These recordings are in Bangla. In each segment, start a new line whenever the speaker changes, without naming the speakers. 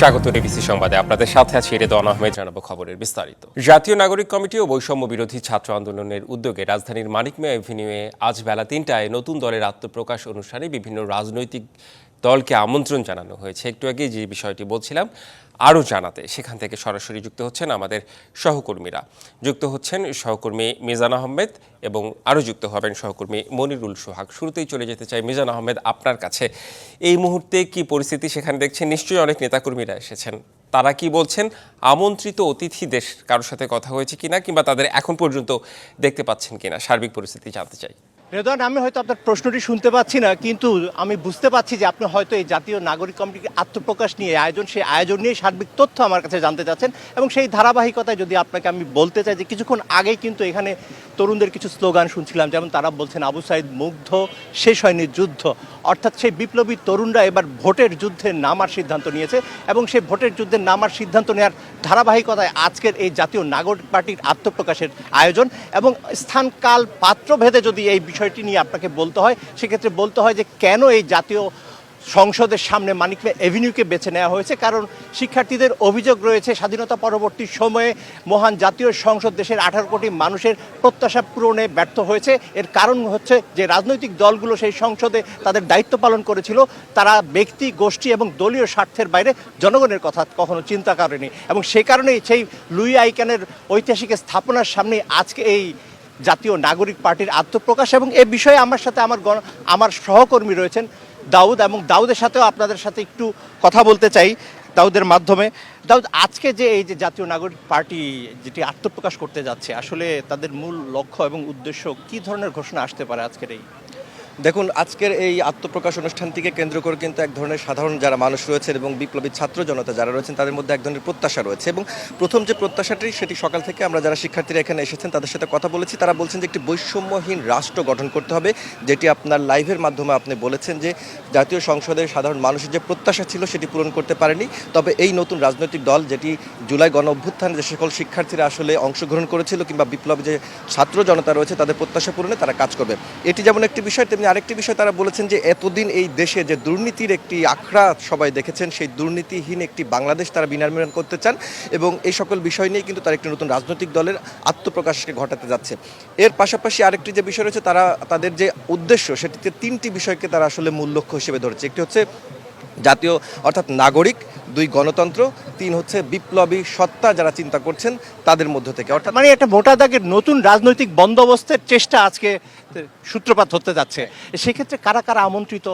স্বাগত ডিবিসি সংবাদে। আপনাদের সাথে আছি রেদওয়ান আহমেদ, জানাব খবরের বিস্তারিত। জাতীয় নাগরিক কমিটি ও বৈষম্য বিরোধী ছাত্র আন্দোলনের উদ্যোগে রাজধানীর মানিক মানিকমেয়া এভিনিউয়ে আজ বেলা তিনটায় নতুন দলের আত্মপ্রকাশ অনুষ্ঠানে বিভিন্ন রাজনৈতিক দলকে আমন্ত্রণ জানানো হয়েছে। একটু আগে যে বিষয়টি বলছিলাম, আরও জানাতে সেখান থেকে সরাসরি যুক্ত হচ্ছেন আমাদের সহকর্মীরা। যুক্ত হচ্ছেন সহকর্মী মিজান আহমেদ এবং আরও যুক্ত হবেন সহকর্মী মনিরুল সোহাগ। শুরুতেই চলে যেতে চাই মিজান আহমেদ, আপনার কাছে। এই মুহূর্তে কি পরিস্থিতি সেখানে দেখছেন? নিশ্চয়ই অনেক নেতাকর্মীরা এসেছেন। তারা কি বলছেন? আমন্ত্রিত অতিথিদের কারোর সাথে কথা হয়েছে কিনা কিংবা তাদের এখন পর্যন্ত দেখতে পাচ্ছেন কিনা? সার্বিক পরিস্থিতি জানতে চাই।
রেদওয়ান, আমি হয়তো আপনার প্রশ্নটি শুনতে পাচ্ছি না, কিন্তু আমি বুঝতে পারছি যে আপনি হয়তো এই জাতীয় নাগরিক কমিটির আত্মপ্রকাশ নিয়ে আয়োজন, সেই আয়োজন নিয়ে সার্বিক তথ্য আমার কাছে জানতে চাচ্ছেন এবং সেই ধারাবাহিকতায় যদি আপনাকে আমি বলতে চাই যে কিছুক্ষণ আগেই কিন্তু এখানে তরুণদের কিছু স্লোগান শুনছিলাম, যেমন তারা বলছেন আবু সাইদ মুগ্ধ, শেষ হয়নি যুদ্ধ। অর্থাৎ সেই বিপ্লবী তরুণরা এবার ভোটের যুদ্ধে নামার সিদ্ধান্ত নিয়েছে এবং সেই ভোটের যুদ্ধে নামার সিদ্ধান্ত নেওয়ার ধারাবাহিকতায় আজকের এই জাতীয় নাগরিক পার্টির আত্মপ্রকাশের আয়োজন এবং স্থান কাল পাত্র ভেদে যদি এই বিষয়টি নিয়ে আপনাকে বলতে হয়। সেক্ষেত্রে বলতে হয় যে কেন এই জাতীয় সংসদের সামনে মানিকমে এভিনিউকে বেছে নেওয়া হয়েছে? কারণ শিক্ষার্থীদের অভিযোগ রয়েছে, স্বাধীনতা পরবর্তী সময়ে মহান জাতীয় সংসদ দেশের আঠারো কোটি মানুষের প্রত্যাশা পূরণে ব্যর্থ হয়েছে। এর কারণ হচ্ছে যে রাজনৈতিক দলগুলো সেই সংসদে তাদের দায়িত্ব পালন করেছিল। তারা ব্যক্তি, গোষ্ঠী এবং দলীয় স্বার্থের বাইরে জনগণের কথা কখনো চিন্তা করেনি। এবং সে কারণেই সেই লুই আইকানের ঐতিহাসিক স্থাপনার সামনে আজকে এই জাতীয় নাগরিক পার্টির আত্মপ্রকাশ এবং এ বিষয়ে আমার সাথে আমার গণ- আমার সহকর্মী রয়েছেন দাউদ এবং দাউদের সাথেও আপনাদের সাথে একটু কথা বলতে চাই দাউদের মাধ্যমে। দাউদ, আজকে যে এই যে জাতীয় নাগরিক পার্টি যেটি আত্মপ্রকাশ করতে যাচ্ছে, আসলে তাদের মূল লক্ষ্য এবং উদ্দেশ্য কি ধরনের ঘোষণা আসতে পারে আজকের এই?
দেখুন, আজকের এই আত্মপ্রকাশ অনুষ্ঠানটিকে কেন্দ্র করে কিন্তু এক ধরনের সাধারণ যারা মানুষ রয়েছেন এবং বিপ্লবী ছাত্র জনতা যারা রয়েছেন, তাদের মধ্যে এক ধরনের প্রত্যাশা রয়েছে এবং প্রথম যে প্রত্যাশাটি, সেটি সকাল থেকে আমরা যারা শিক্ষার্থীরা এখানে এসেছেন, তাদের সাথে কথা বলেছি। তারা বলছেন যে একটি বৈষম্যহীন রাষ্ট্র গঠন করতে হবে, যেটি আপনার লাইভের মাধ্যমে আপনি বলেছেন যে জাতীয় সংসদের সাধারণ মানুষের যে প্রত্যাশা ছিল, সেটি পূরণ করতে পারেনি। তবে এই নতুন রাজনৈতিক দল, যেটি জুলাই গণ অভ্যুত্থানে যে সকল শিক্ষার্থীরা আসলে অংশগ্রহণ করেছিল কিংবা বিপ্লবী যে ছাত্র জনতা রয়েছে, তাদের প্রত্যাশা পূরণে তারা কাজ করবে। এটি যেমন একটি বিষয়, তেমনি আরেকটি বিষয় তারা বলেছেন যে এতদিন এই দেশে যে দুর্নীতির একটি আখড়া সবাই দেখেছেন, সেই দুর্নীতিহীন একটি বাংলাদেশ তারা বিনির্মাণ করতে চান এবং এই সকল বিষয় নিয়ে কিন্তু তারা একটি নতুন রাজনৈতিক দলের আত্মপ্রকাশকে ঘটাতে যাচ্ছে। এর পাশাপাশি আরেকটি যে বিষয় রয়েছে, তারা, তাদের যে উদ্দেশ্য, সেটিতে তিনটি বিষয়কে তারা আসলে মূল লক্ষ্য হিসেবে ধরেছে। একটি হচ্ছে জাতীয়, অর্থাৎ নাগরিক দুই গণতন্ত্র, তিন হচ্ছে বিপ্লবী সত্তা যারা চিন্তা করছেন তাদের মধ্য থেকে। অর্থাৎ
মানে একটা মোটা দাগের নতুন রাজনৈতিক বন্দোবস্তের চেষ্টা আজকে সূত্রপাত হতে যাচ্ছে। সেক্ষেত্রে কারা কারা আমন্ত্রিত?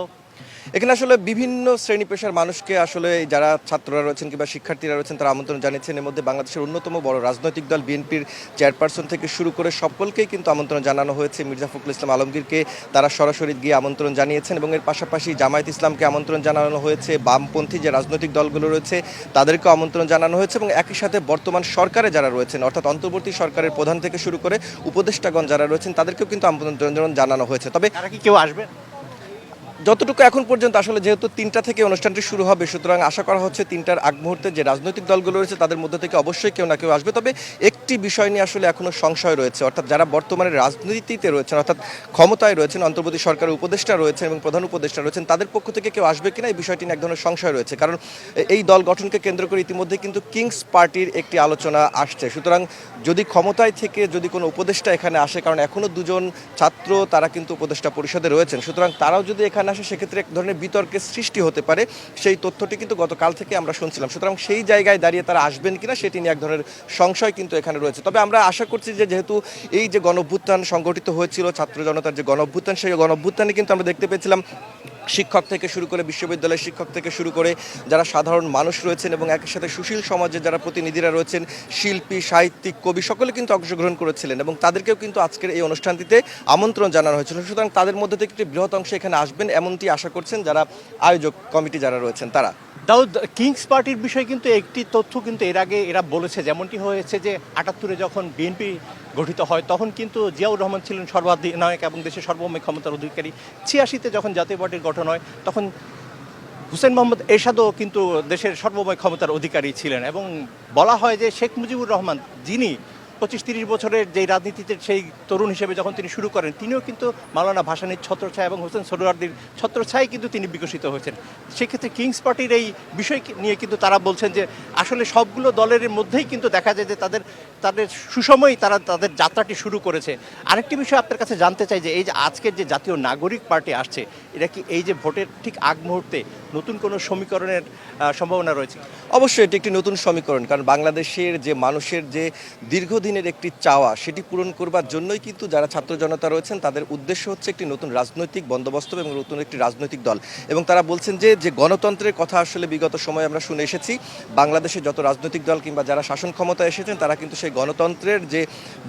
এখানে আসলে বিভিন্ন শ্রেণি পেশার মানুষকে আসলে যারা ছাত্ররা রয়েছেন কিংবা শিক্ষার্থীরা রয়েছেন, তারা আমন্ত্রণ জানিয়েছেন। এর মধ্যে বাংলাদেশের অন্যতম বড় রাজনৈতিক দল বিএনপির চেয়ারপারসন থেকে শুরু করে সকলকেই কিন্তু আমন্ত্রণ জানানো হয়েছে। মির্জা ফখরুল ইসলাম আলমগীরকে তারা সরাসরি গিয়ে আমন্ত্রণ জানিয়েছেন এবং এর পাশাপাশি জামায়াত ইসলামকে আমন্ত্রণ জানানো হয়েছে। বামপন্থী যে রাজনৈতিক দলগুলো রয়েছে, তাদেরকেও আমন্ত্রণ জানানো হয়েছে এবং একই সাথে বর্তমান সরকারে যারা রয়েছেন, অর্থাৎ অন্তর্বর্তী সরকারের প্রধান থেকে শুরু করে উপদেষ্টাগণ যারা রয়েছেন, তাদেরকেও কিন্তু আমন্ত্রণ জানানো হয়েছে। তবে
কেউ আসবে?
যতটুকু এখন পর্যন্ত আসলে যেহেতু তিনটা থেকে অনুষ্ঠানটি শুরু হবে, সুতরাং আশা করা হচ্ছে তিনটার আগ মুহূর্তে যে রাজনৈতিক দলগুলো রয়েছে তাদের মধ্যে থেকে অবশ্যই কেউ না কেউ আসবে। তবে একটি বিষয় নিয়ে আসলে এখনও সংশয় রয়েছে, অর্থাৎ যারা বর্তমানে রাজনীতিতে রয়েছেন, অর্থাৎ ক্ষমতায় রয়েছেন, অন্তর্বর্তী সরকারের উপদেষ্টা রয়েছেন এবং প্রধান উপদেষ্টা রয়েছেন, তাদের পক্ষ থেকে কেউ আসবে কিনা এই বিষয়টি নিয়ে এক ধরনের সংশয় রয়েছে। কারণ এই দল গঠনকে কেন্দ্র করে ইতিমধ্যে কিন্তু কিংস পার্টির একটি আলোচনা আসছে। সুতরাং যদি ক্ষমতায় থেকে যদি কোনো উপদেষ্টা এখানে আসে, কারণ এখনও দুজন ছাত্র তারা কিন্তু উপদেষ্টা পরিষদে রয়েছেন, সুতরাং তারাও যদি এখানে আসে, সেক্ষেত্রে এক ধরনের বিতর্কের সৃষ্টি হতে পারে। সেই তথ্যটি কিন্তু গতকাল থেকে আমরা শুনছিলাম। সুতরাং সেই জায়গায় দাঁড়িয়ে তারা আসবেন কিনা সেটি নিয়ে এক ধরনের সংশয় কিন্তু এখানে রয়েছে। তবে আমরা আশা করছি যে যেহেতু এই যে গণভ্যুত্থান সংগঠিত হয়েছিল, ছাত্র জনতার যে গণভ্যুত্থান, সেই গণভ্যুত্থানে কিন্তু আমরা দেখতে পেয়েছিলাম শিক্ষক থেকে শুরু করে বিশ্ববিদ্যালয়ের শিক্ষক থেকে শুরু করে যারা সাধারণ মানুষ রয়েছেন এবং একই সাথে সুশীল সমাজের যারা প্রতিনিধিরা রয়েছেন, শিল্পী, সাহিত্যিক, কবি, সকলে কিন্তু অংশগ্রহণ করেছিলেন এবং তাদেরকেও কিন্তু আজকের এই অনুষ্ঠানটিতে আমন্ত্রণ জানানো হয়েছিল। সুতরাং তাদের মধ্যে থেকে একটি বৃহৎ অংশ এখানে আসবেন, এমনটি আশা করছেন যারা আয়োজক কমিটি যারা রয়েছেন, তারা।
দাউদ, কিংস পার্টির বিষয়ে কিন্তু একটি তথ্য কিন্তু এর আগে এরা বলেছে। যেমনটি হয়েছে যে আটাত্তরে যখন বিএনপি গঠিত হয়, তখন কিন্তু জিয়াউর রহমান ছিলেন সর্বাধিনায়ক এবং দেশের সর্বময় ক্ষমতার অধিকারী। ছিয়াশিতে যখন জাতীয় পার্টির গঠন হয়, তখন হুসেন মোহাম্মদ এরশাদও কিন্তু দেশের সর্বময় ক্ষমতার অধিকারী ছিলেন এবং বলা হয় যে শেখ মুজিবুর রহমান, যিনি পঁচিশ তিরিশ বছরের যে রাজনীতিতে সেই তরুণ হিসেবে যখন তিনি শুরু করেন, তিনিও কিন্তু মাওলানা ভাসানির ছত্রছায়া এবং হোসেন সরোয়ার্দির ছত্রছায়ায় কিন্তু তিনি বিকশিত হয়েছেন। সেক্ষেত্রে কিংস পার্টির এই বিষয় নিয়ে কিন্তু তারা বলছেন যে, আসলে সবগুলো দলের মধ্যেই কিন্তু দেখা যায় যে তাদের তাদের সুসময়ই তারা তাদের যাত্রাটি শুরু করেছে। আরেকটি বিষয় আপনার কাছে জানতে চাই যে, এই যে আজকের যে জাতীয় নাগরিক পার্টি আসছে এটা কি এই যে ভোটের ঠিক আগ মুহূর্তে নতুন কোনো সমীকরণের সম্ভাবনা রয়েছে?
অবশ্যই এটি একটি নতুন সমীকরণ, কারণ বাংলাদেশের যে মানুষের যে দীর্ঘদিনের একটি চাওয়া, সেটি পূরণ করবার জন্যই কিন্তু যারা ছাত্র জনতা রয়েছেন, তাদের উদ্দেশ্য হচ্ছে একটি নতুন রাজনৈতিক বন্দোবস্ত এবং নতুন একটি রাজনৈতিক দল। এবং তারা বলছেন যে যে গণতন্ত্রের কথা আসলে বিগত সময়ে আমরা শুনে এসেছি, বাংলাদেশে যত রাজনৈতিক দল কিংবা যারা শাসন ক্ষমতায় এসেছেন, তারা কিন্তু সেই গণতন্ত্রের যে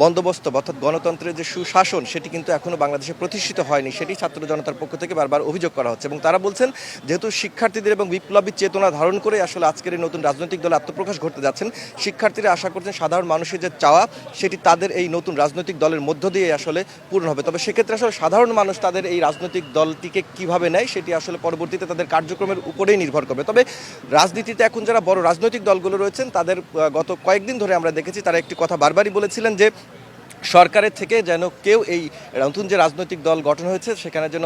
বন্দোবস্ত, অর্থাৎ গণতন্ত্রের যে সুশাসন, সেটি কিন্তু এখনও বাংলাদেশে প্রতিষ্ঠিত হয়নি। সেটি ছাত্র জনতার পক্ষ থেকে বারবার অভিযোগ করা হচ্ছে। এবং তারা বলছেন, যেহেতু শিক্ষার্থীদের এবং বিপ্লবী চেতনা ধারণ করে আসলে আজকের এই নতুন রাজনৈতিক দলে আত্মপ্রকাশ ঘটতে যাচ্ছেন, শিক্ষার্থীরা আশা করছেন সাধারণ মানুষের যে চাওয়া, সেটি তাদের এই নতুন রাজনৈতিক দলের মধ্য দিয়ে আসলে পূরণ হবে। তবে সেক্ষেত্রে আসলে সাধারণ মানুষ তাদের এই রাজনৈতিক দলটিকে কীভাবে নেয়, সেটি আসলে পরবর্তীতে তাদের কার্যক্রমের উপরেই নির্ভর করবে। তবে রাজনীতিতে এখন যারা বড় রাজনৈতিক দলগুলো রয়েছেন, তাদের গত কয়েকদিন ধরে আমরা দেখেছি, তারা একটি কথা বারবারই বলেছিলেন যে, সরকারের থেকে যেন কেউ এই নতুন যে রাজনৈতিক দল গঠন হয়েছে, সেখানে যেন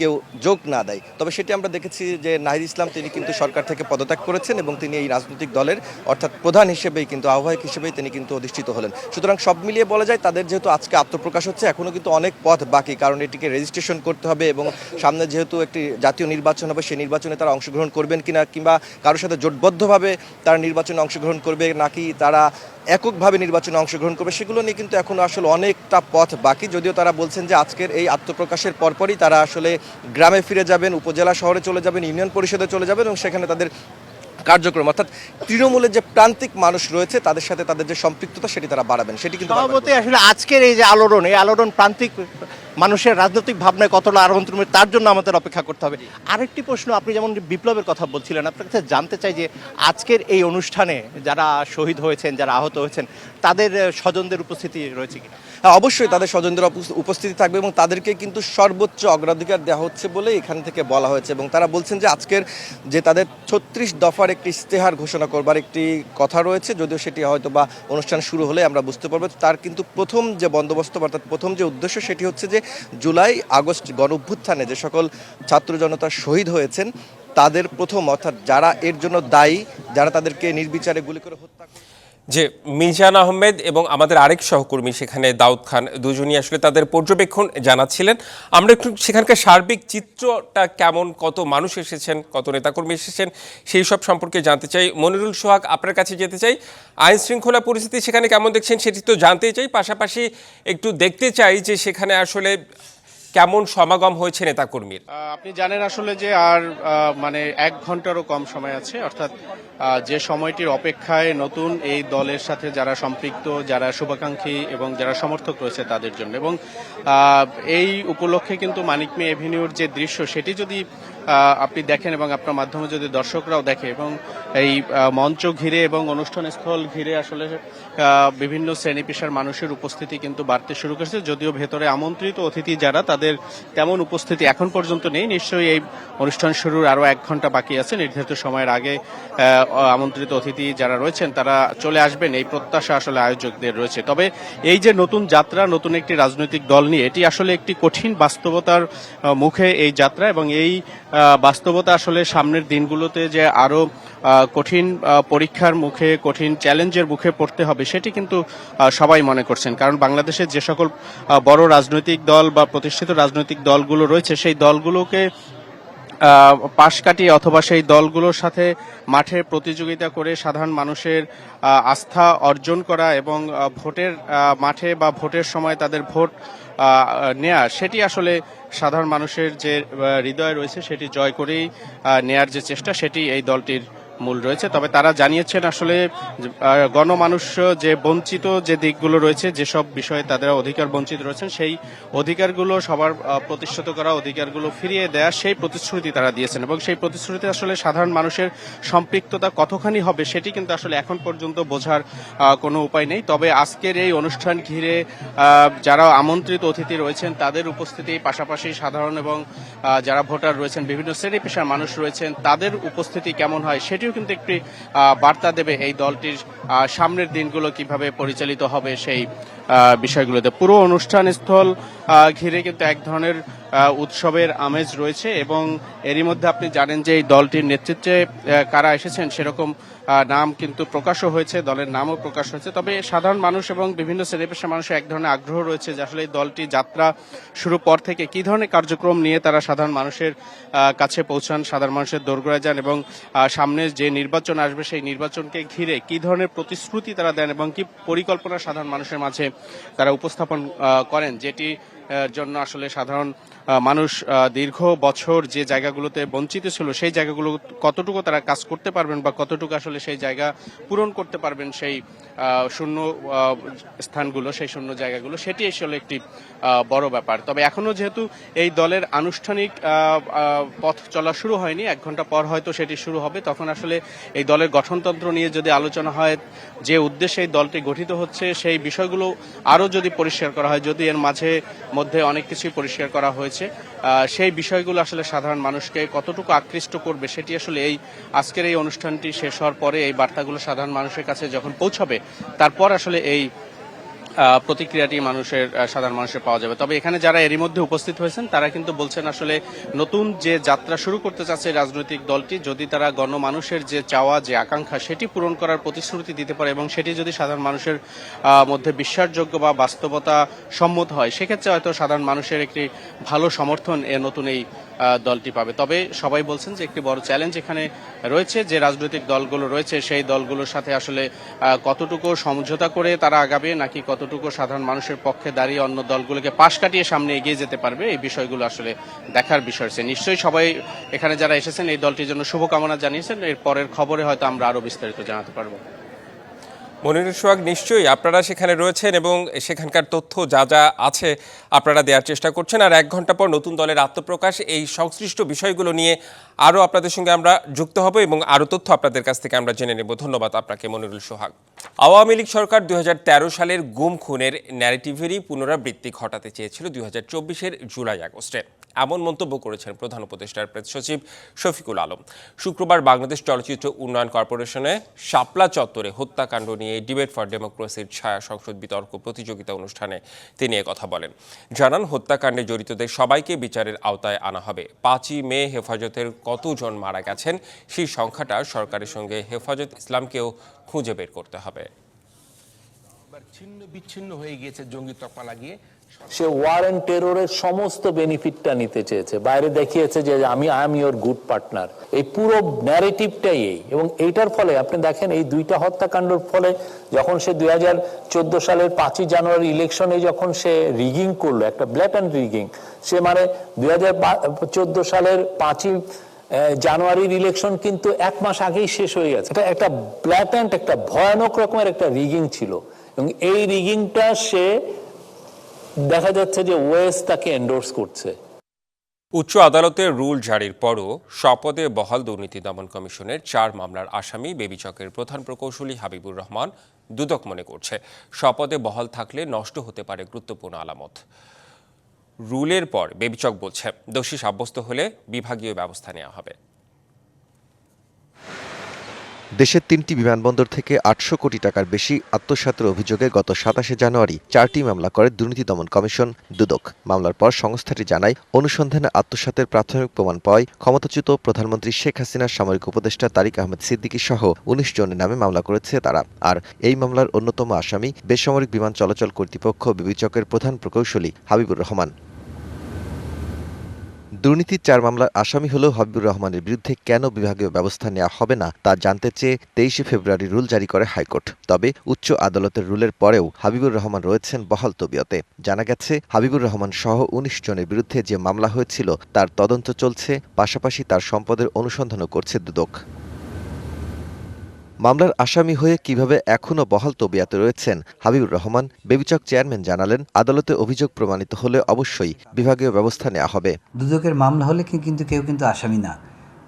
কেউ যোগ না দেয়। তবে সেটি আমরা দেখেছি যে নাহিদ ইসলাম তিনি কিন্তু সরকার থেকে পদত্যাগ করেছেন এবং তিনি এই রাজনৈতিক দলের অর্থাৎ প্রধান হিসেবেই কিন্তু, আহ্বায়ক হিসেবেই তিনি কিন্তু অধিষ্ঠিত হলেন। সুতরাং সব মিলিয়ে বলা যায় তাদের যেহেতু আজকে আত্মপ্রকাশ হচ্ছে এখনও কিন্তু অনেক পথ বাকি, কারণ এটিকে রেজিস্ট্রেশন করতে হবে এবং সামনে যেহেতু একটি জাতীয় নির্বাচন হবে, সেই নির্বাচনে তারা অংশগ্রহণ করবেন কিনা কিংবা কারোর সাথে জোটবদ্ধভাবে তারা নির্বাচনে অংশগ্রহণ করবে নাকি তারা এককভাবে নির্বাচনে অংশগ্রহণ করবে, সেগুলো নিয়ে কিন্তু এখন আসলে অনেকটা পথ বাকি। যদিও তারা বলছেন যে আজকের এই আত্মপ্রকাশের পরপরই তারা আসলে গ্রামে ফিরে যাবেন, উপজেলা শহরে চলে যাবেন, ইউনিয়ন পরিষদে চলে যাবেন এবং সেখানে তাদের কার্যক্রম অর্থাৎ তৃণমূলের যে প্রান্তিক মানুষ রয়েছে তাদের সাথে তাদের যে সম্পৃক্ততা সেটি তারা বাড়াবেন সেটি কিন্তু
আসলে আজকের এই যে আলোড়ন এই আলোড়ন প্রান্তিক মানুষের রাজনৈতিক ভাবনায় কতটা আরোহণ তুলবে তার জন্য আমাদের অপেক্ষা করতে হবে। আরেকটি প্রশ্ন আপনি যেমন বিপ্লবের কথা বলছিলেন আপনার কাছে জানতে চাই যে আজকের এই অনুষ্ঠানে যারা শহীদ হয়েছেন যারা আহত হয়েছেন তাদের স্বজনদের উপস্থিতি রয়েছে কিনা?
অবশ্যই তাদের স্বজনদের উপস- উপস্থিতি থাকবে এবং তাদেরকে কিন্তু সর্বোচ্চ অগ্রাধিকার দেওয়া হচ্ছে বলে এখান থেকে বলা হয়েছে। এবং তারা বলছেন যে আজকের যে তাদের ছত্রিশ দফার একটি ইস্তেহার ঘোষণা করবার একটি কথা রয়েছে, যদিও সেটি হয়তো বা অনুষ্ঠান শুরু হলে আমরা বুঝতে পারব। তার কিন্তু প্রথম যে বন্দোবস্ত অর্থাৎ প্রথম যে উদ্দেশ্য সেটি হচ্ছে যে জুলাই আগস্ট গণ যে সকল ছাত্র জনতা শহীদ হয়েছেন, তাদের প্রথম অর্থাৎ যারা এর জন্য দায়ী, যারা তাদেরকে নির্বিচারে গুলি করে হত্যা
যে মিজান আহমেদ এবং আমাদের আরেক সহকর্মী সেখানে দাউদ খান দুজনই আসলে তাদের পর্যবেক্ষণ জানাচ্ছিলেন। আমরা একটু সেখানকার সার্বিক চিত্রটা কেমন? কত মানুষ এসেছেন? কত নেতাকর্মী এসেছেন? সেই সব সম্পর্কে জানতে চাই। মনিরুল সোহাগ, আপনার কাছে যেতে চাই। আইন শৃঙ্খলা পরিস্থিতি সেখানে কেমন দেখছেন সেটি তো জানতে চাই। পাশাপাশি একটু দেখতে চাই যে সেখানে আসলে কেমন সমাগম হয়েছে নেতাকর্মীর?
আপনি জানেন আসলে যে আর মানে এক ঘন্টারও কম সময় আছে, অর্থাৎ যে সময়টির অপেক্ষায় নতুন এই দলের সাথে যারা সম্পৃক্ত, যারা শুভাকাঙ্ক্ষী এবং যারা সমর্থক রয়েছে তাদের জন্য। এবং এই উপলক্ষে কিন্তু মানিক মে এভিনিউর যে দৃশ্য, সেটি যদি আপনি দেখেন এবং আপনার মাধ্যমে যদি দর্শকরাও দেখে, এবং এই মঞ্চ ঘিরে এবং অনুষ্ঠান স্থল ঘিরে আসলে বিভিন্ন শ্রেণি পেশার মানুষের উপস্থিতি কিন্তু বাড়তে শুরু করেছে। যদিও ভেতরে আমন্ত্রিত অতিথি যারা তাদের তেমন উপস্থিতি এখন পর্যন্ত নেই। নিশ্চয়ই এই অনুষ্ঠান শুরুর আরও এক ঘণ্টা বাকি আছে। নির্ধারিত সময়ের আগে আমন্ত্রিত অতিথি যারা রয়েছেন তারা চলে আসবেন। এই প্রত্যাশা আসলে আয়োজকদের রয়েছে। তবে এই যে নতুন যাত্রা নতুন একটি রাজনৈতিক দল নিয়ে এটি আসলে একটি কঠিন বাস্তবতার মুখে এই যাত্রা এবং এই বাস্তবতা আসলে সামনের দিনগুলোতে যে আরও আহ, কঠিন পরীক্ষার মুখে, কঠিন চ্যালেঞ্জের মুখে পড়তে হবে, সেটি কিন্তু সবাই মনে করছেন। কারণ বাংলাদেশের যে সকল বড় রাজনৈতিক দল বা প্রতিষ্ঠিত রাজনৈতিক দলগুলো রয়েছে, সেই দলগুলোকে পাশ কাটিয়ে অথবা সেই দলগুলোর সাথে মাঠে প্রতিযোগিতা করে সাধারণ মানুষের আস্থা অর্জন করা এবং ভোটের মাঠে বা ভোটের সময় তাদের ভোট নেয়া, সেটি আসলে সাধারণ মানুষের যে হৃদয় রয়েছে, সেটি জয় করেই নেয়ার যে চেষ্টা, সেটি এই দলটির মূল রয়েছে। তবে তারা জানিয়েছেন আসলে গণমানুষ যে বঞ্চিত যে দিকগুলো রয়েছে, যেসব বিষয়ে তাদের অধিকার বঞ্চিত রয়েছেন, সেই অধিকারগুলো সবার প্রতিষ্ঠিত করা, অধিকারগুলো ফিরিয়ে দেয়া, সেই প্রতিশ্রুতি তারা দিয়েছেন। এবং সেই প্রতিশ্রুতি আসলে সাধারণ মানুষের সম্পৃক্ততা কতখানি হবে সেটি কিন্তু আসলে এখন পর্যন্ত বোঝার কোনো উপায় নেই। তবে আজকের এই অনুষ্ঠান ঘিরে যারা আমন্ত্রিত অতিথি রয়েছেন, তাদের উপস্থিতি পাশাপাশি সাধারণ এবং যারা ভোটার রয়েছেন, বিভিন্ন শ্রেণি পেশার মানুষ রয়েছেন, তাদের উপস্থিতি কেমন হয় সেটিও কিন্তু একটি বার্তা দেবে এই দলটির সামনের দিনগুলো কীভাবে পরিচালিত হবে সেই বিষয়গুলোতে। পুরো অনুষ্ঠান স্থল আহ, ঘিরে কিন্তু এক ধরনের উৎসবের আমেজ রয়েছে এবং এরই মধ্যে আপনি জানেন যে এই দলটির নেতৃত্বে কারা এসেছেন সেরকম নাম কিন্তু প্রকাশও হয়েছে, দলের নামও প্রকাশ হয়েছে। তবে সাধারণ মানুষ এবং বিভিন্ন শ্রেণীপেশার মানুষের এক ধরনের আগ্রহ রয়েছে যে আসলে এই দলটি যাত্রা শুরু পর থেকে কি ধরনের কার্যক্রম নিয়ে তারা সাধারণ মানুষের কাছে পৌঁছান, সাধারণ মানুষের দোরগোড়ায় যান এবং সামনে যে নির্বাচন আসবে সেই নির্বাচনকে ঘিরে কি ধরনের প্রতিশ্রুতি তারা দেন এবং কি পরিকল্পনা সাধারণ মানুষের মাঝে তারা উপস্থাপন করেন, যেটি জন্য আসলে সাধারণ মানুষ দীর্ঘ বছর যে জায়গাগুলোতে বঞ্চিত ছিল, সেই জায়গাগুলো কতটুকু তারা কাজ করতে পারবেন বা কতটুকু আসলে সেই জায়গা পূরণ করতে পারবেন সেই শূন্য স্থানগুলো, সেই শূন্য জায়গাগুলো, সেটি আসলে একটি বড় ব্যাপার। তবে এখনও যেহেতু এই দলের আনুষ্ঠানিক পথ চলা শুরু হয়নি, এক ঘণ্টা পর হয়তো সেটি শুরু হবে, তখন আসলে এই দলের গঠনতন্ত্র নিয়ে যদি আলোচনা হয়, যে উদ্দেশ্যে এই দলটি গঠিত হচ্ছে, সেই বিষয়গুলো আরও যদি পরিষ্কার করা হয়, যদি এর মাঝে মধ্যে অনেক কিছুই পরিষ্কার করা হয়েছে আহ, সেই বিষয়গুলো আসলে সাধারণ মানুষকে কতটুকু আকৃষ্ট করবে সেটি আসলে এই আজকের এই অনুষ্ঠানটি শেষ হওয়ার পরে এই বার্তাগুলো সাধারণ মানুষের কাছে যখন পৌঁছাবে তারপর আসলে এই প্রতিক্রিয়াটি মানুষের সাধারণ মানুষের পাওয়া যাবে। তবে এখানে যারা এরই মধ্যে উপস্থিত হয়েছেন, তারা কিন্তু বলছেন আসলে নতুন যে যাত্রা শুরু করতে চাচ্ছে রাজনৈতিক দলটি, যদি তারা গণমানুষের যে চাওয়া, যে আকাঙ্ক্ষা, সেটি পূরণ করার প্রতিশ্রুতি দিতে পারে এবং সেটি যদি সাধারণ মানুষের মধ্যে বিশ্বাসযোগ্য বা বাস্তবতা সম্মত হয়, সেক্ষেত্রে হয়তো সাধারণ মানুষের একটি ভালো সমর্থন এ নতুন এই দলটি পাবে। তবে সবাই বলছেন যে একটি বড় চ্যালেঞ্জ এখানে রয়েছে, যে রাজনৈতিক দলগুলো রয়েছে, সেই দলগুলোর সাথে আসলে কতটুকু সমঝোতা করে তারা আগাবে, নাকি কতটুকু সাধারণ মানুষের পক্ষে দাঁড়িয়ে অন্য দলগুলোকে পাশ কাটিয়ে সামনে এগিয়ে যেতে পারবে, এই বিষয়গুলো আসলে দেখার বিষয় রয়েছে নিশ্চয়ই সবাই এখানে যারা এসেছেন, এই দলটির জন্য শুভকামনা জানিয়েছেন। এর পরের খবরে হয়তো আমরা আরও বিস্তারিত জানাতে পারব।
মনিরুল সোহাগ, নিশ্চয়ই আপনারা সেখানে রয়েছেন এবং সেখানকার তথ্য যা যা আছে আপনারা দেওয়ার চেষ্টা করছেন। আর এক ঘণ্টা পর নতুন দলের আত্মপ্রকাশ, এই সংশ্লিষ্ট বিষয়গুলো নিয়ে আরও আপনাদের সঙ্গে আমরা যুক্ত হব এবং আরও তথ্য আপনাদের কাছ থেকে আমরা জেনে নেব। ধন্যবাদ আপনাকে মনিরুল সোহাগ। আওয়ামী লীগ সরকার দুই হাজার তেরো সালের গুম খুনের ন্যারেটিভেরই পুনরাবৃত্তি ঘটাতে চেয়েছিল দুই হাজার জুলাই আগস্টে। এমন মন্তব্য করেছেন প্রধান উপদেষ্টার প্রেস সচিব শফিকুল আলম। শুক্রবার বাংলাদেশ চলচ্চিত্র উন্নয়ন কর্পোরেশনে শাপলা চত্বরে হত্যাকাণ্ড নিয়ে ডিবেট ফর ডেমোক্রেসির ছায়া সংসদ বিতর্ক প্রতিযোগিতা অনুষ্ঠানে তিনি কথা বলেন। জানান, হত্যাকাণ্ডে জড়িতদের সবাইকে বিচারের আওতায় আনা হবে। পাঁচই মে হেফাজতের কতজন মারা গেছেন সেই সংখ্যাটা সরকারের সঙ্গে হেফাজত ইসলামকেও খুঁজে বের করতে হবে।
ছিন্ন বিচ্ছিন্ন হয়ে গিয়েছে জঙ্গি তকমা লাগিয়ে
সে ওয়ার এন্ড টেরোরের সমস্ত বেনিফিটটা নিতে চেয়েছে। বাইরে দেখিয়েছে যে আমি I am your good partner এই পুরো ন্যারেটিভটাই এই। এবং এইটার ফলে আপনি দেখেন এই দুইটা হত্যাকাণ্ডের ফলে যখন সে দুই হাজার চোদ্দ সালের পাঁচই জানুয়ারি ইলেকশনে যখন সে রিগিং করল একটা ব্ল্যাক অ্যান্ড রিগিং সে মানে দুই হাজার চোদ্দ সালের পাঁচই জানুয়ারির ইলেকশন কিন্তু এক মাস আগেই শেষ হয়ে গেছে। এটা একটা ব্ল্যাটেন্ট একটা ভয়ানক রকমের একটা রিগিং ছিল। এবং এই রিগিংটা সে দেখা যাচ্ছে যে ওয়েস তাকে এন্ডোর্স করছে।
উচ্চ আদালতের রুল জারির পরও শপথে বহাল দুর্নীতি দমন কমিশনের চার মামলার আসামি বেবিচকের প্রধান প্রকৌশলী হাবিবুর রহমান দুদক মনে করছে। শপথে বহাল থাকলে নষ্ট হতে পারে গুরুত্বপূর্ণ আলামত। রুলের পর বেবিচক বলছে, দোষী সাব্যস্ত হলে বিভাগীয় ব্যবস্থা নেওয়া হবে।
দেশের তিনটি বিমানবন্দর থেকে আটশো কোটি টাকার বেশি আত্মসাতের অভিযোগে গত সাতাশে জানুয়ারি চারটি মামলা করে দুর্নীতি দমন কমিশন দুদক। মামলার পর সংস্থাটি জানায়, অনুসন্ধানে আত্মসাতের প্রাথমিক প্রমাণ পাওয়ায় ক্ষমতাচ্যুত প্রধানমন্ত্রী শেখ হাসিনার সামরিক উপদেষ্টা তারিক আহমেদ সিদ্দিকী সহ উনিশ জনের নামে মামলা করেছে তারা। আর এই মামলার অন্যতম আসামি বেসামরিক বিমান চলাচল কর্তৃপক্ষ বিবেচকের প্রধান প্রকৌশলী হাবিবুর রহমান। দুর্নীতির চার মামলার আসামি হলেও হাবিবুর রহমানের বিরুদ্ধে কেন বিভাগীয় ব্যবস্থা নেওয়া হবে না তা জানতে চেয়ে তেইশে ফেব্রুয়ারি রুল জারি করে হাইকোর্ট। তবে উচ্চ আদালতের রুলের পরেও হাবিবুর রহমান রয়েছেন বহাল তবিয়তে। জানা গেছে, হাবিবুর রহমান সহ উনিশ জনের বিরুদ্ধে যে মামলা হয়েছিল, তার তদন্ত চলছে, পাশাপাশি তার সম্পদের অনুসন্ধানও করছে দুদক। মামলার আসামি হয়ে কীভাবে এখনও বহাল তবিয়াতে রয়েছেন হাবিবুর রহমান, বেবিচক চেয়ারম্যান জানালেন, আদালতে অভিযোগ প্রমাণিত হলে অবশ্যই বিভাগীয় ব্যবস্থা নেওয়া হবে।
দুদকের মামলা হলে কিন্তু কেউ কিন্তু আসামি না।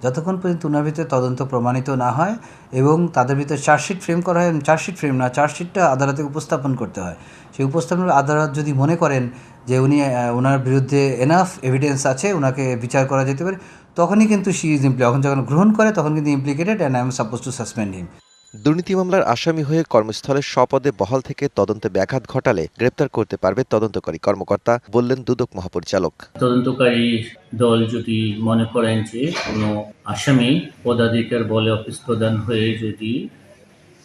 যতক্ষণ পর্যন্ত ওনার ভিতরে তদন্ত প্রমাণিত না হয় এবং তাদের ভিতরে চার্জশিট ফ্রেম করা হয়, চার্জশিট ফ্রেম না, চার্জশিটটা আদালতে উপস্থাপন করতে হয়। সেই উপস্থাপন আদালত যদি মনে করেন যে উনি ওনার বিরুদ্ধে এনাফ এভিডেন্স আছে ওনাকে বিচার করা যেতে পারে তখনই কিন্তু শি ইজ ইমপ্লি এখন যখন গ্রহণ করে তখন কিন্তু implicated and I am suppose to suspend him
দুর্নীতি মামলার আসামি হয়ে কর্মস্থলের স্বপদে বহাল থেকে তদন্তে ব্যাঘাত ঘটালে গ্রেপ্তার করতে পারবে তদন্তকারী কর্মকর্তা বললেন দুদক মহাপরিচালক।
তদন্তকারী দল যদি মনে করেন যে কোনো আসামি পদাধিকার বলে অফিস প্রদান হয়ে যদি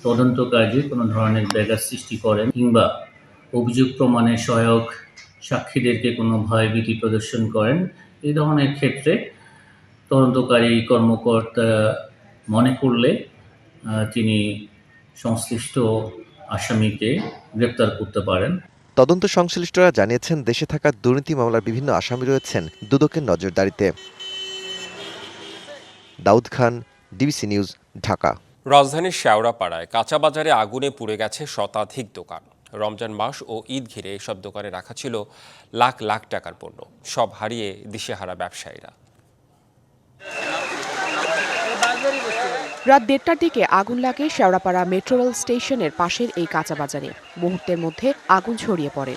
তদন্ত কাজে কোনো ধরনের ব্যাঘাত সৃষ্টি করেন কিংবা অভিযোগ প্রমাণে সহায়ক সাক্ষীদেরকে কোনো ভয়ভীতি প্রদর্শন করেন এই ধরনের ক্ষেত্রে তদন্তকারী কর্মকর্তা মনে করলে তিনি সংশ্লিষ্ট আসামিকে গ্রেপ্তার করতে পারেন।
তদন্ত সংশ্লিষ্টরা জানিয়েছেন দেশে থাকা দুর্নীতি মামলার বিভিন্ন আসামি রয়েছেন দুদকের নজরদারিতে। Daud Khan DBC news Dhaka.
রাজধানীর শেওড়াপাড়ায় কাঁচা বাজারে আগুনে পুড়ে গেছে শতাধিক দোকান। রমজান মাস ও ঈদ ঘিরে এসব দোকানে রাখা ছিল লাখ লাখ টাকার পণ্য। সব হারিয়ে দিশেহারা ব্যবসায়ীরা।
রাত দেড়টার দিকে আগুন লাগে শেওড়াপাড়া মেট্রো রেল স্টেশনের পাশের এই কাঁচা বাজারে মুহূর্তের মধ্যে আগুন ছড়িয়ে পড়ে।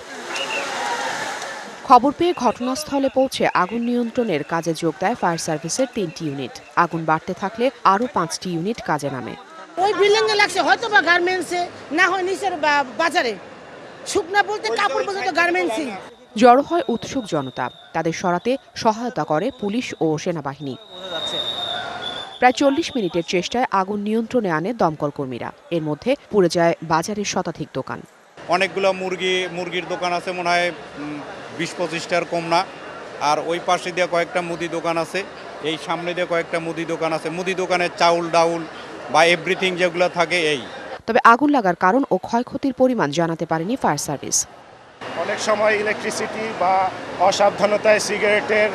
খবর পেয়ে ঘটনাস্থলে পৌঁছে আগুন নিয়ন্ত্রণের কাজে যোগ দেয় ফায়ার সার্ভিসের তিনটি ইউনিট। আগুন বাড়তে থাকলে আরও পাঁচটি ইউনিট কাজে নামে।
ওই লাগছে, হয়তো বা গার্মেন্টসে না হয় নিচের বাজারে। শুকনা বলতে কাপড় পর্যন্ত গার্মেন্টসই
জড়ো হয় উৎসুক জনতা। তাদের সরাতে সহায়তা করে পুলিশ ও সেনাবাহিনী। প্রায় চল্লিশ মিনিটের চেষ্টায় আগুন নিয়ন্ত্রণে আনে দমকল কর্মীরা। এর মধ্যে পুড়ে যায় বাজারের শতাধিক দোকান।
অনেকগুলো মুরগি মুরগির দোকান আছে মনে হয় বিশ পঁচিশটার কম না। আর ওই পাশে দিয়ে কয়েকটা মুদি দোকান আছে এই সামনে দিয়ে কয়েকটা মুদি দোকান আছে। মুদি দোকানের চাউল ডাউল বা এভরিথিং যেগুলো থাকে এই।
তবে আগুন লাগার কারণ ও ক্ষয়ক্ষতির পরিমাণ জানাতে পারেনি ফায়ার সার্ভিস।
অনেক সময় ইলেকট্রিসিটি বা অসাবধানতায় সিগারেটের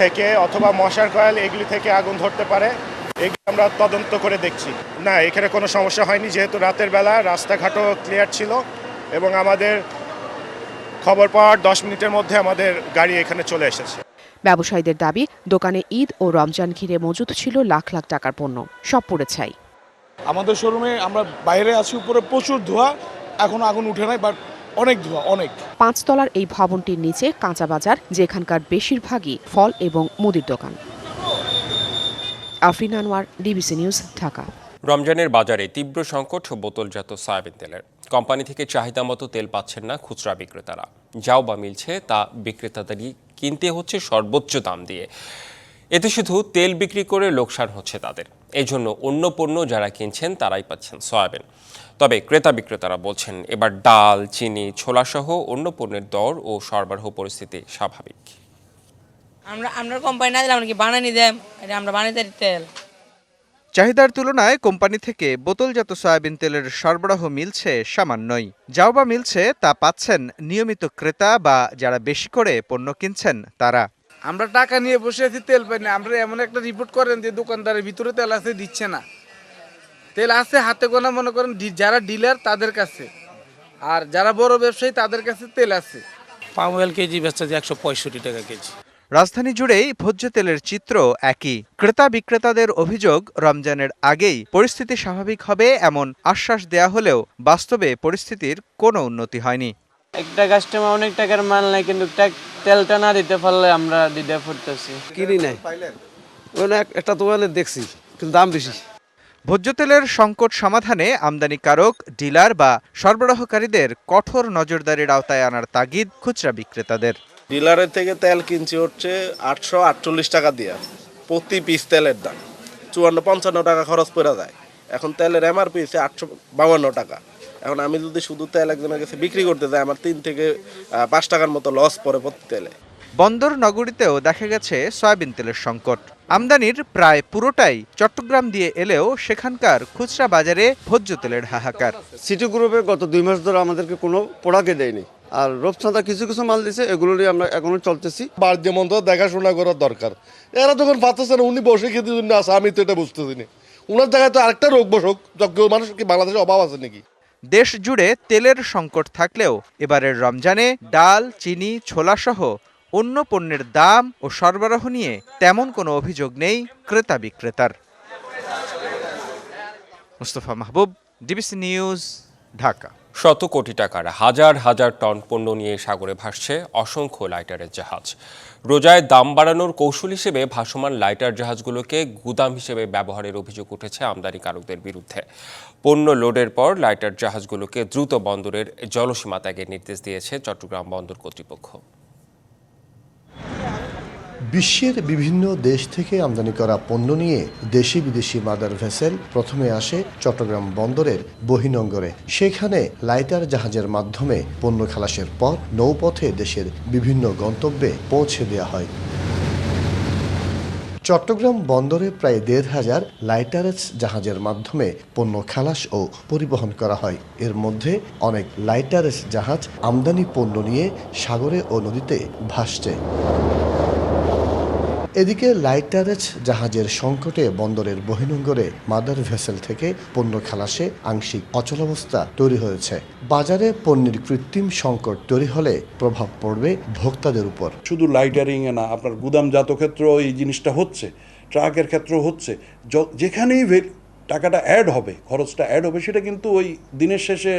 থেকে অথবা মশার কয়েল এগুলি থেকে আগুন ধরতে পারে এগুলি আমরা তদন্ত করে দেখছি। না এখানে কোনো সমস্যা হয়নি যেহেতু রাতের বেলা রাস্তাঘাটও ক্লিয়ার ছিল এবং আমাদের খবর পাওয়ার দশ মিনিটের মধ্যে আমাদের গাড়ি এখানে চলে এসেছে।
ব্যবসায়ীদের দাবি দোকানে ঈদ ও রমজান ঘিরে মজুত ছিল লাখ লাখ টাকার পণ্য সব পড়ে ছাই।
আমাদের শোরুমে আমরা বাইরে আছি উপরে প্রচুর ধোঁয়া এখন আগুন উঠে নাই বাট অনেক ধোঁয়া অনেক।
পাঁচতলার এই ভবনটির নিচে কাঁচা বাজার যেখানকার বেশিরভাগই ফল এবং মুদির দোকান। Afrin Anwar DBC news Dhaka.
রমজানের বাজারে তীব্র সংকট বোতলজাত সয়াবিন তেলের। কোম্পানি থেকে চাহিদা মতো তেল পাচ্ছেন না খুচরা বিক্রেতারা। যাও বা মিলছে তা বিক্রেতাদেরই কিনতে হচ্ছে সর্বোচ্চ দাম দিয়ে। এতে শুধু তেল বিক্রি করে লোকসান হচ্ছে তাদের। এই জন্য অন্য পণ্য যারা কিনছেন তারাই পাচ্ছেন সয়াবিন। তবে ক্রেতা বিক্রেতারা বলছেন এবার ডাল চিনি ছোলাসহ অন্য পণ্যের দর ও সরবরাহ পরিস্থিতি স্বাভাবিক।
আমরা আমরা কোম্পানি না দিলে আমরা কি বানানি দেম? এটা আমরা বানাইতে তেল।
চাহিদার তুলনায় কোম্পানি থেকে বোতলজাত সয়াবিন তেলের সরবরাহ মিলছে সামান্যই। যাও বা মিলছে তা পাচ্ছেন নিয়মিত ক্রেতা বা যারা বেশি করে পণ্য কিনছেন তারা।
আমরা টাকা নিয়ে বসে আছি তেল পাই না। আমরা এমন একটা রিপোর্ট করেন যে দোকানদারের ভিতরে তেল আছে দিচ্ছে না। তেল আছে হাতে গোনা মনে করেন ডি- যারা ডিলার তাদের কাছে। আর যারা বড় ব্যবসায়ী তাদের কাছে তেল আছে।
পাম অয়েল কেজি বেচা যে একশো পঁয়ষট্টি টাকা কেজি।
রাজধানী জুড়েই ভোজ্য তেলের চিত্র একই। ক্রেতা বিক্রেতাদের অভিযোগ রমজানের আগেই পরিস্থিতি স্বাভাবিক হবে এমন আশ্বাস দেয়া হলেও বাস্তবে পরিস্থিতির কোনো উন্নতি হয়নি।
একটা কাস্টমার অনেক টাকার মাল নাই কিন্তু তেলটা না দিতে পারলে আমরা দিতে পড়তেছি
কিনি নাই। ওই না একটা দোকানে দেখছি কিন্তু দাম বেশি।
ভোজ্য তেলের সংকট সমাধানে আমদানিকারক ডিলার বা সরবরাহকারীদের কঠোর নজরদারির আওতায় আনার তাগিদ খুচরা বিক্রেতাদের।
ডিলারের থেকে তেল কিনছি হচ্ছে আটশো আটচল্লিশ টাকা দিয়ে প্রতি পিস তেলের দাম। চুয়ান্ন পঞ্চান্ন টাকা খরচ পড়ে যায়। এখন তেলের এমআরপি হচ্ছে আটশো বাউান্ন টাকা। এখন আমি যদি শুধু তেল একজনের কাছে বিক্রি করতে যাই আমার তিন থেকে পাঁচ টাকার মতো লস পড়ে প্রতি তেলে।
বন্দর নগরীতেও দেখা গেছে সয়াবিন তেলের সংকট। আমদানির প্রায় পুরোটাই চট্টগ্রাম দিয়ে এলেও সেখানকার খুচরা বাজারে ভোজ্য তেলের হাহাকার।
সিটি গ্রুপে গত দুই মাস ধরে আমাদেরকে কোনো প্রোডাক্টে দেয়নি। আর রূপসাদা কিছু কিছু মাল দিছে এগুলো নিয়ে আমরা এখনও চলতেছি।
বার যেমন তো দেখাশোনা করার দরকার। এরা যখন পাচ্ছে না উনি বসে খেতে জন্য আসে আমি তো এটা বুঝতেছি না। উনার জায়গায় তো আরেকটা রোগ বসুক যজ্ঞ মানুষ কি বাংলাদেশে অভাব আছে নাকি?
দেশ জুড়ে তেলের সংকট থাকলেও এবারের রমজানে ডাল, চিনি ছোলা সহ অন্য পণ্যের দাম ও সরবরাহ নিয়ে তেমন কোনো অভিযোগ নেই ক্রেতা বিক্রেতার। Mustafa Mahbub, DBC news, Dhaka.
শত কোটি টাকার হাজার হাজার টন পণ্য নিয়ে সাগরে ভাসছে অসংখ্য লাইটারের জাহাজ। রোজায় দাম বাড়ানোর কৌশল হিসেবে ভাসমান লাইটার জাহাজগুলোকে গুদাম হিসেবে ব্যবহারের অভিযোগ উঠেছে আমদানিকারকদের বিরুদ্ধে। পণ্য লোডের পর লাইটার জাহাজগুলোকে দ্রুত বন্দরের জলসীমা ত্যাগের নির্দেশ দিয়েছে চট্টগ্রাম বন্দর কর্তৃপক্ষ।
বিশ্বের বিভিন্ন দেশ থেকে আমদানি করা পণ্য নিয়ে দেশি বিদেশি মাদার ভেসেল প্রথমে আসে চট্টগ্রাম বন্দরের বহিনঙ্গরে। সেখানে লাইটার জাহাজের মাধ্যমে পণ্য খালাসের পর নৌপথে দেশের বিভিন্ন গন্তব্যে পৌঁছে দেওয়া হয়। চট্টগ্রাম বন্দরে প্রায় দেড় হাজার লাইটারেজ জাহাজের মাধ্যমে পণ্য খালাস ও পরিবহন করা হয়। এর মধ্যে অনেক লাইটারেজ জাহাজ আমদানি পণ্য নিয়ে সাগরে ও নদীতে ভাসছে। এদিকে লাইটারেজ জাহাজের সংকটে বন্দরের বহিনঙ্গরে মাদার ভেসেল থেকে পণ্য খালাসে আংশিক অচলাবস্থা তৈরি হয়েছে। বাজারে পণ্যের কৃত্রিম সংকট তৈরি হলে প্রভাব পড়বে ভোক্তাদের উপর।
শুধু লাইটারিং এ না, আপনার গুদামজাত ক্ষেত্রেও এই জিনিসটা হচ্ছে, ট্রাকের ক্ষেত্রেও হচ্ছে। যেখানেই টাকাটা অ্যাড হবে খরচটা অ্যাড হবে সেটা কিন্তু ওই দিনের শেষে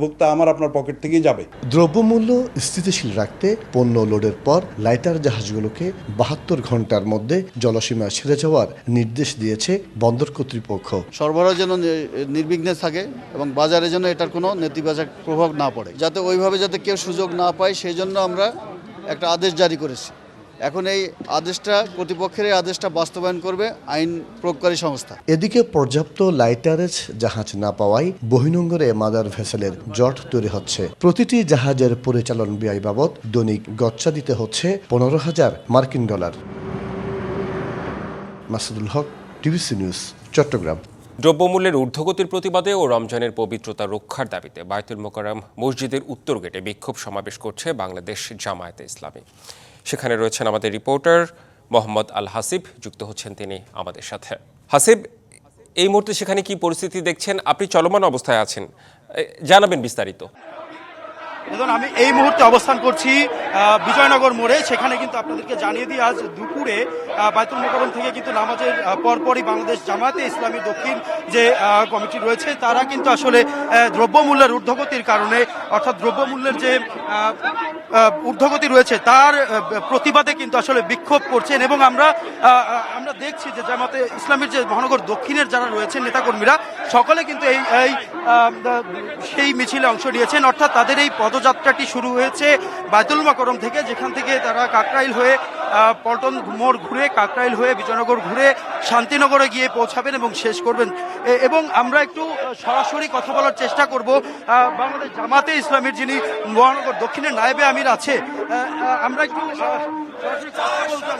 ভোক্তা আমার আপনার পকেট থেকেই যাবে।
দ্রব্যমূল্য স্থিতিশীল রাখতে পণ্য লোডের পর লাইটার জাহাজগুলোকে বাহাত্তর ঘণ্টার মধ্যে জলসীমা ছেড়ে যাওয়ার নির্দেশ দিয়েছে বন্দর কর্তৃপক্ষ।
সরবরাহ যেন নির্বিঘ্নে থাকে এবং বাজারে যেন এটার কোনো নেতিবাচক প্রভাব না পড়ে। যাতে ওইভাবে যাতে কেউ সুযোগ না পায় সেই জন্য আমরা একটা আদেশ জারি করেছি। এখন এই আদেশটা কর্তৃপক্ষের এই আদেশটা বাস্তবায়ন করবে আইন প্রয়োগকারী সংস্থা।
এদিকে পর্যাপ্ত লাইটারেজ জাহাজ না পাওয়ায় বহিনঙ্গরে মাদার ভেসেলের জট তৈরি হচ্ছে। প্রতিটি জাহাজের পরিচালন ব্যয় বাবদ দৈনিক গচ্চা দিতে হচ্ছে পনেরো হাজার মার্কিন dollar. Masudul Haque TVC news Chattogram.
দ্রব্যমূল্যের ঊর্ধ্বগতির প্রতিবাদে ও রমজানের পবিত্রতা রক্ষার দাবিতে বায়তুল মোকাররম মসজিদের উত্তর গেটে বিক্ষোভ সমাবেশ করছে বাংলাদেশ জামায়াতে ইসলামী। সেখানে রয়েছেন আমাদের রিপোর্টার মোহাম্মদ আল হাসিব, যুক্ত হচ্ছেন তিনি আমাদের সাথে। হাসিব, এই মুহূর্তে সেখানে কি পরিস্থিতি দেখছেন? আপনি চলমান অবস্থায় আছেন। জানাবেন বিস্তারিত।
আমি এই মুহূর্তে অবস্থান করছি বিজয়নগর মোড়ে। সেখানে কিন্তু আপনাদেরকে জানিয়ে দিই, আজ দুপুরে বায়তুল মোকরম থেকে কিন্তু নামাজের পরপরই বাংলাদেশ জামায়াতে ইসলামী দক্ষিণ যে কমিটি রয়েছে, তারা কিন্তু আসলে দ্রব্যমূল্যের ঊর্ধ্বগতির কারণে, অর্থাৎ দ্রব্যমূল্যের যে ঊর্ধ্বগতি রয়েছে, তার প্রতিবাদে কিন্তু আসলে বিক্ষোভ করছেন। এবং আমরা আমরা দেখছি যে জামাতে ইসলামের যে মহানগর দক্ষিণের যারা রয়েছেন, নেতাকর্মীরা সকলে কিন্তু এই এই সেই মিছিলে অংশ নিয়েছেন। অর্থাৎ তাদের এই পদযাত্রাটি শুরু হয়েছে বায়তুল মাকরম থেকে, যেখান থেকে তারা কাকরাইল হয়ে পল্টন মোড় ঘুরে, কাকরাইল হয়ে বিজয়নগর ঘুরে শান্তিনগরে গিয়ে পৌঁছাবেন এবং শেষ করবেন। এবং আমরা একটু সরাসরি কথা বলার চেষ্টা করব। বাংলাদেশ জামাতে ইসলামের যিনি মহানগর দক্ষিণের নায়েবে আমির আছে আমরা একটু সরাসরি কথা বলতাম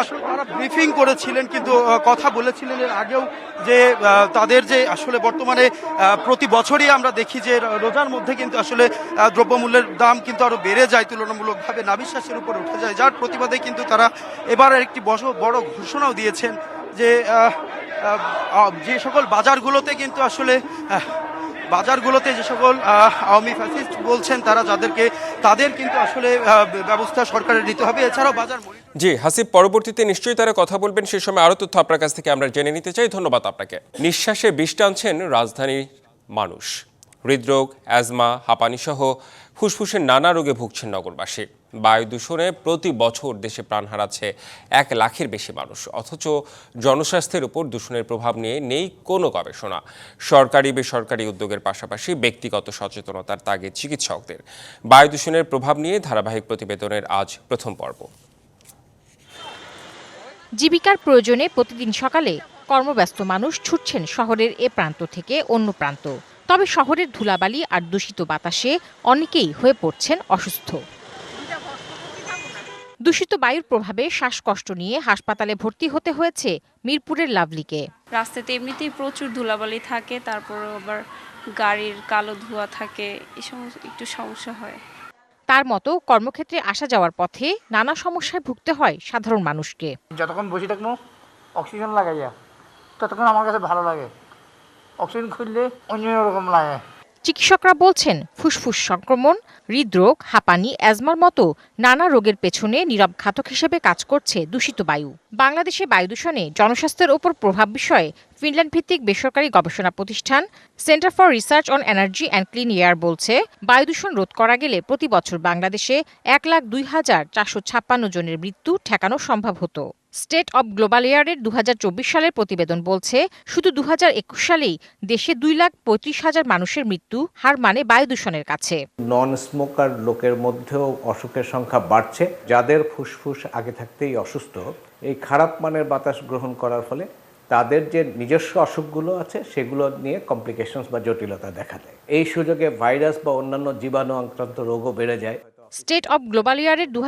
আসলে তারা ব্রিফিং করেছিলেন, কিন্তু কথা বলেছিলেন এর আগেও যে তাদের যে আসলে বর্তমানে প্রতি বছরই আমরা দেখি যে রোজার মধ্যে কিন্তু আসলে দ্রব্যমূল্যের দাম কিন্তু আরও বেড়ে যায় তুলনামূলকভাবে নাবিশ্বাসের উপর উঠে যায়, যার প্রতিবাদে কিন্তু তারা এবার একটি বড় ঘোষণাও দিয়েছেন যে যে সকল বাজারগুলোতে কিন্তু আসলে বাজারগুলোতে যে সকল আওয়ামী ফ্যাসিস্ট বলছেন তারা যাদেরকে, তাদের কিন্তু আসলে ব্যবস্থা সরকারের নিতে হবে। এছাড়াও বাজার
জি, হাসিব, পরবর্তীতে নিশ্চয়ই তারা কথা বলবেন। সে সময় আরও তথ্য আপনার কাছ থেকে আমরা জেনে নিতে চাই। ধন্যবাদ আপনাকে। নিঃশ্বাসে বিষ টানছেন রাজধানীর মানুষ। হৃদরোগ, অ্যাজমা হাঁপানি সহ ফুসফুসের নানা রোগে ভুগছেন নগরবাসী। বায়ু দূষণে প্রতি বছর দেশে প্রাণ হারাচ্ছে এক লাখের বেশি মানুষ। অথচ জনস্বাস্থ্যের উপর দূষণের প্রভাব নিয়ে নেই কোনো গবেষণা। সরকারি, বেসরকারি উদ্যোগের পাশাপাশি ব্যক্তিগত সচেতনতার তাগিদ চিকিৎসকদের। বায়ু দূষণের প্রভাব নিয়ে ধারাবাহিক প্রতিবেদনের আজ প্রথম পর্ব।
জীবিকার প্রয়োজনে প্রতিদিন সকালে কর্মব্যস্ত মানুষ ছুটছেন শহরের এ প্রান্ত থেকে অন্য প্রান্ত। তবে শহরের ধুলাবালি আর দূষিত বাতাসে অনেকেই হয়ে পড়ছেন অসুস্থ। দূষিত বায়ুর প্রভাবে শ্বাসকষ্ট নিয়ে হাসপাতালে ভর্তি হতে হয়েছে মিরপুরের লাভলিকে।
রাস্তাতে এমনিতেই প্রচুর ধুলাবালি থাকে তারপর আবার গাড়ির কালো ধোঁয়া থাকে এই সমস্ত একটু সমস্যা হয়।
তার মতো কর্মক্ষেত্রে আসা যাওয়ার পথে নানা সমস্যায় ভুগতে হয় সাধারণ মানুষকে।
যতক্ষণ বসে থাকব অক্সিজেন লাগাইয়া ততক্ষণ আমার কাছে ভালো লাগে। অক্সিজেন খুললে অন্য রকম লাগে।
চিকিৎসকরা বলছেন, ফুসফুস সংক্রমণ, হৃদরোগ, হাঁপানি, অ্যাজমার মতো নানা রোগের পেছনে নীরব ঘাতক হিসেবে কাজ করছে দূষিত বায়ু। বাংলাদেশে বায়ু দূষণে জনস্বাস্থ্যের ওপর প্রভাব বিষয়ে ফিনল্যান্ড ভিত্তিক বেসরকারি গবেষণা প্রতিষ্ঠান centre for research on energy and clean air বলছে বায়ু দূষণ রোধ করা গেলে প্রতি বছর বাংলাদেশে এক লাখ দুই হাজার চারশো ছাপ্পান্ন জনের মৃত্যু ঠেকানো সম্ভব হতো। স্টেট অব গ্লোবাল এয়ারের দুহাজার চব্বিশ সালের প্রতিবেদন বলছে, শুধু দু হাজার একুশ সালেই দেশে দুই লাখ পঁয়ত্রিশ হাজার মানুষের মৃত্যু, হার মানে বায়ু দূষণের কাছে।
নন স্মোকার লোকের মধ্যেও অসুখের সংখ্যা বাড়ছে, যাদের ফুসফুস আগে থাকতেই অসুস্থ, এই খারাপ মানের বাতাস গ্রহণ করার ফলে তাদের যে নিজস্ব অসুখগুলো আছে সেগুলো নিয়ে কমপ্লিকেশনস বা জটিলতা দেখা দেয়। এই সুযোগে ভাইরাস বা অন্যান্য জীবাণু আক্রান্ত রোগও বেড়ে যায়।
স্টেট অব গ্লোবাল ইয়ারের দু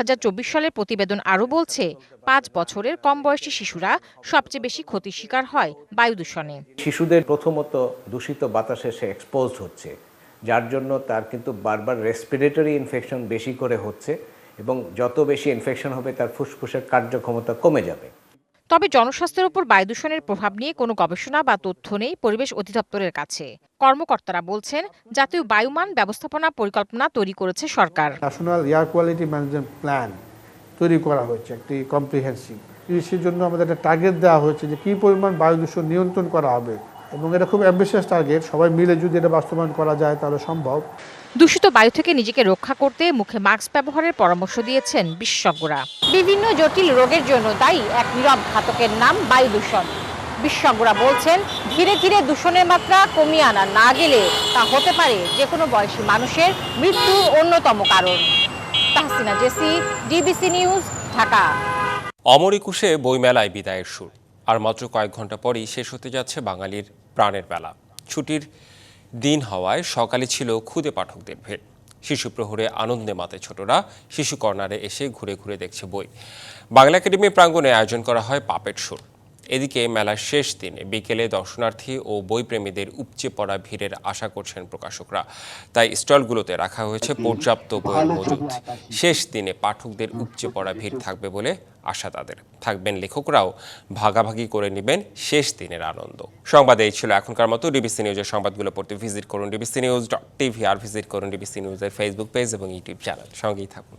সালের প্রতিবেদন আরও বলছে পাঁচ বছরের কম বয়সী শিশুরা সবচেয়ে বেশি ক্ষতির শিকার হয় বায়ু দূষণে।
শিশুদের প্রথমত দূষিত বাতাসে সে এক্সপোজড হচ্ছে যার জন্য তার কিন্তু বারবার রেসপিরেটরি ইনফেকশন বেশি করে হচ্ছে এবং যত বেশি ইনফেকশন হবে তার ফুসফুসের কার্যক্ষমতা কমে যাবে।
তবে জনস্বাস্থ্যের উপর বায়ু দূষণের প্রভাব নিয়ে কোনো গবেষণা বা তথ্য নেই পরিবেশ অধিদপ্তরের কাছে। কর্মকর্তারা বলছেন, জাতীয় বায়ুমান ব্যবস্থাপনা পরিকল্পনা তৈরি করেছে সরকার।
National air quality management plan তৈরি করা হয়েছে, একটি কম্প্রিহেন্সিভ সেই জন্য আমাদের একটা টার্গেট দেওয়া হয়েছে যে কী পরিমাণ বায়ু দূষণ নিয়ন্ত্রণ করা হবে এবং এটা খুব অ্যাম্বিশিয়াস টার্গেট সবাই মিলে যদি এটা বাস্তবায়ন করা যায় তাহলে সম্ভব।
দূষিত বায়ু থেকে নিজেকে রক্ষা করতে মুখে মাস্ক ব্যবহারের পরামর্শ দিয়েছেন বিশেষজ্ঞরা।
বিভিন্ন জটিল রোগের জন্য দায়ী এক নীরব ঘাতকের নাম বায়ু দূষণ।
বিশেষজ্ঞরা বলছেন ধীরে ধীরে দূষণের মাত্রা কমিয়ে আনা না গেলে তা হতে পারে যে কোনো বয়সী মানুষের মৃত্যুর অন্যতম কারণ। Tahsina Jessy DBC news Dhaka.
অমর একুশে বইমেলায় বিদায়ের সুর। আর মাত্র কয়েক ঘণ্টা পরেই শেষ হতে যাচ্ছে বাঙালির প্রাণের বেলা। ছুটির দিন হওয়ায় সকালে ছিল খুদে পাঠকদের ভিড়। শিশু প্রহরে আনন্দে মাতে ছোটরা, শিশু কর্নারে এসে ঘুরে ঘুরে দেখছে বই। বাংলা একাডেমি প্রাঙ্গণে আয়োজন করা হয় পাপেট সুর। এদিকে মেলার শেষ দিনে বিকেলে দর্শনার্থী ও বইপ্রেমীদের উপচে পড়া ভিড়ের আশা করছেন প্রকাশকরা। তাই স্টলগুলোতে রাখা হয়েছে পর্যাপ্ত বইয়ের মজুদ। শেষ দিনে পাঠকদের উপচে পড়া ভিড় থাকবে বলে আশা তাদের। থাকবেন লেখকরাও, ভাগাভাগি করে নেবেন শেষ দিনের আনন্দ। সংবাদ এই ছিল এখনকার মতো ডিবিসি নিউজের সংবাদগুলো। পড়তে ভিজিট করুন ডিবিসি নিউজ ডট টিভি আর ভিজিট করুন ডিবিসি নিউজের ফেসবুক পেজ এবং ইউটিউব চ্যানেল সঙ্গেই থাকুন।